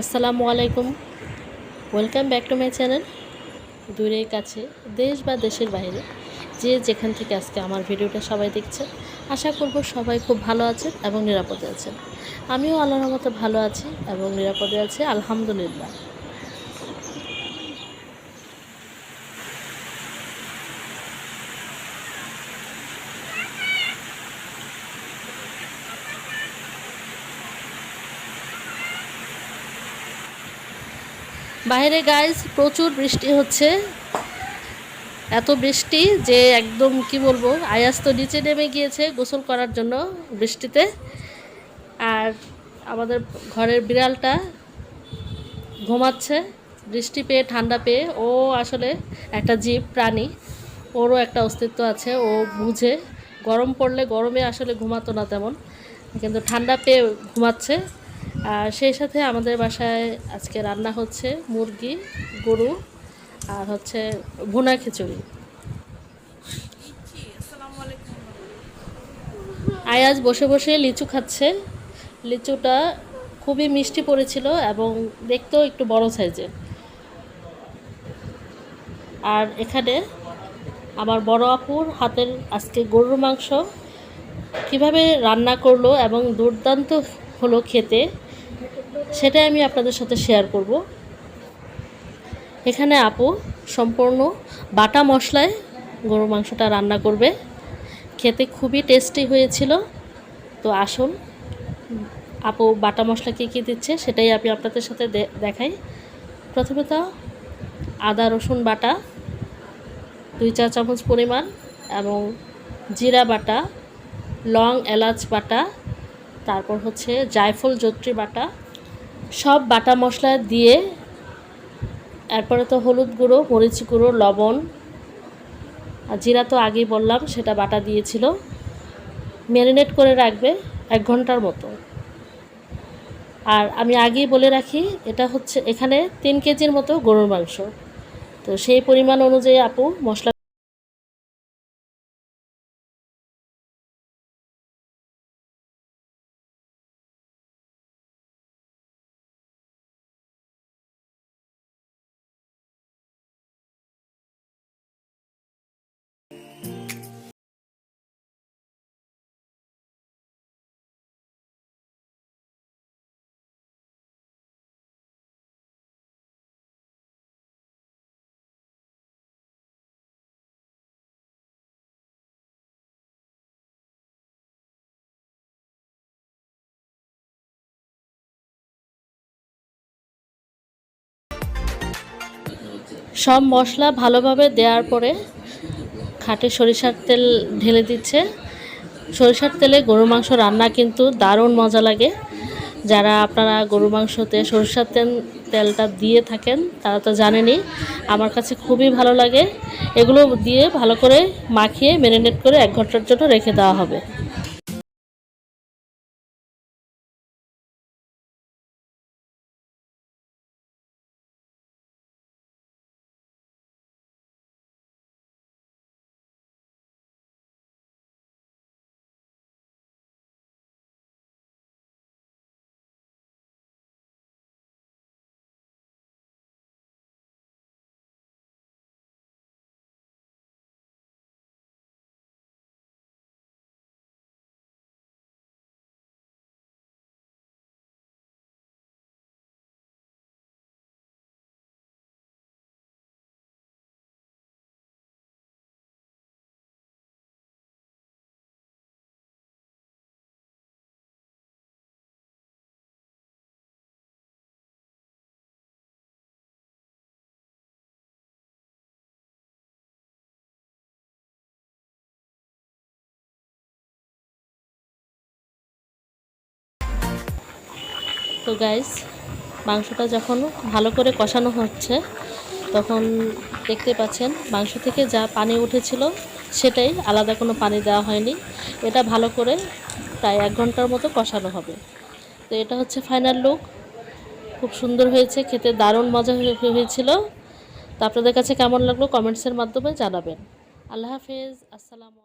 আসসালামু আলাইকুম। Welcome back to my channel দূরের কাছে, দেশ বা দেশের বাইরে, যে যেখান থেকে আজকে আমার ভিডিওটা সবাই দেখছে আশা করব সবাই খুব ভালো আছেন এবং নিরাপদে আছেন। আমিও আল্লাহর মতো ভালো আছি এবং নিরাপদে আছি, আলহামদুলিল্লাহ। বাইরে গাইজ প্রচুর বৃষ্টি হচ্ছে। এত বৃষ্টি যে একদম কি বলব, আয়াস তো নিচে নেমে গিয়েছে গোসল করার জন্য বৃষ্টিতে। আর আমাদের ঘরের বিড়ালটা ঘুমাচ্ছে, বৃষ্টি পেয়ে, ঠান্ডা পেয়ে। ও আসলে একটা জীব, প্রাণী। ওরও একটা অস্তিত্ব আছে, ও বুঝে। গরম পড়লে গরমে আসলে ঘুমাতো না তেমন, কিন্তু ঠান্ডা পেয়ে ঘুমাচ্ছে। আর সেই সাথে আমাদের বাসায় আজকে রান্না হচ্ছে মুরগি, গরু আর হচ্ছে ভুনা খিচুড়ি। আয়াজ বসে বসে লিচু খাচ্ছে। লিচুটা খুবই মিষ্টি পড়েছিল এবং দেখতেও একটু বড় সাইজের। আর এখানে আমার বড় আপুর হাতের আজকে গরুর মাংস। কীভাবে রান্না করল এবং দুর্দান্ত হলো খেতে। সেটাই আমি আপনাদের সাথে শেয়ার করব। এখানে আপু সম্পূর্ণ বাটা মশলায় গরুর মাংসটা রান্না করবে। খেতে খুবই টেস্টি হয়েছিল। তো আসুন, আপু বাটা মশলা কী কী দিচ্ছে সেটাই আমি আপনাদের সাথে দেখাই। প্রথমে তো আদা, রসুন বাটা, দুই চা চামচ পরিমাণ এবং জিরা বাটা, লং এলাচ বাটা, তারপর হচ্ছে জায়ফল জত্রি বাটা সব বাটা মশলা দিয়ে, এরপরে তো হলুদ গুঁড়ো, মরিচ গুঁড়ো, লবণ। আর জিরা তো আগেই বললাম, সেটা বাটা দিয়েছিল। ম্যারিনেট করে রাখবে এক ঘণ্টার মতো। আর আমি আগেই বলে রাখি, এটা হচ্ছে এখানে তিন কেজির মতো গরুর মাংস। তো সেই পরিমাণ অনুযায়ী আপু মশলা সব মশলা ভালোভাবে দেওয়ার পরে খাটে সরিষার তেল ঢেলে দিচ্ছে। সরিষার তেলে গরুর মাংস রান্না কিন্তু দারুণ মজা লাগে। যারা আপনারা গরুর মাংসতে সরিষার তেল, তেলটা দিয়ে থাকেন, তারা তো জানেনই, আমার কাছে খুবই ভালো লাগে। এগুলো দিয়ে ভালো করে মাখিয়ে ম্যারিনেট করে এক ঘণ্টার জন্য রেখে দেওয়া হবে। তো গাইস মাংসটা যখন ভালো করে কষানো হচ্ছে, তখন দেখতে পাচ্ছেন মাংস থেকে যা পানি উঠেছিল, সেটাই আলাদা কোনো পানি দেওয়া হয়নি। এটা ভালো করে প্রায় এক ঘণ্টার মতো কষানো হবে। তো এটা হচ্ছে ফাইনাল লুক খুব সুন্দর হয়েছে, খেতে দারুণ মজা হয়ে- হয়েছিল। তো আপনাদের কাছে কেমন লাগল কমেন্টসের মাধ্যমে জানাবেন। আল্লাহ হাফেজ, আসসালামু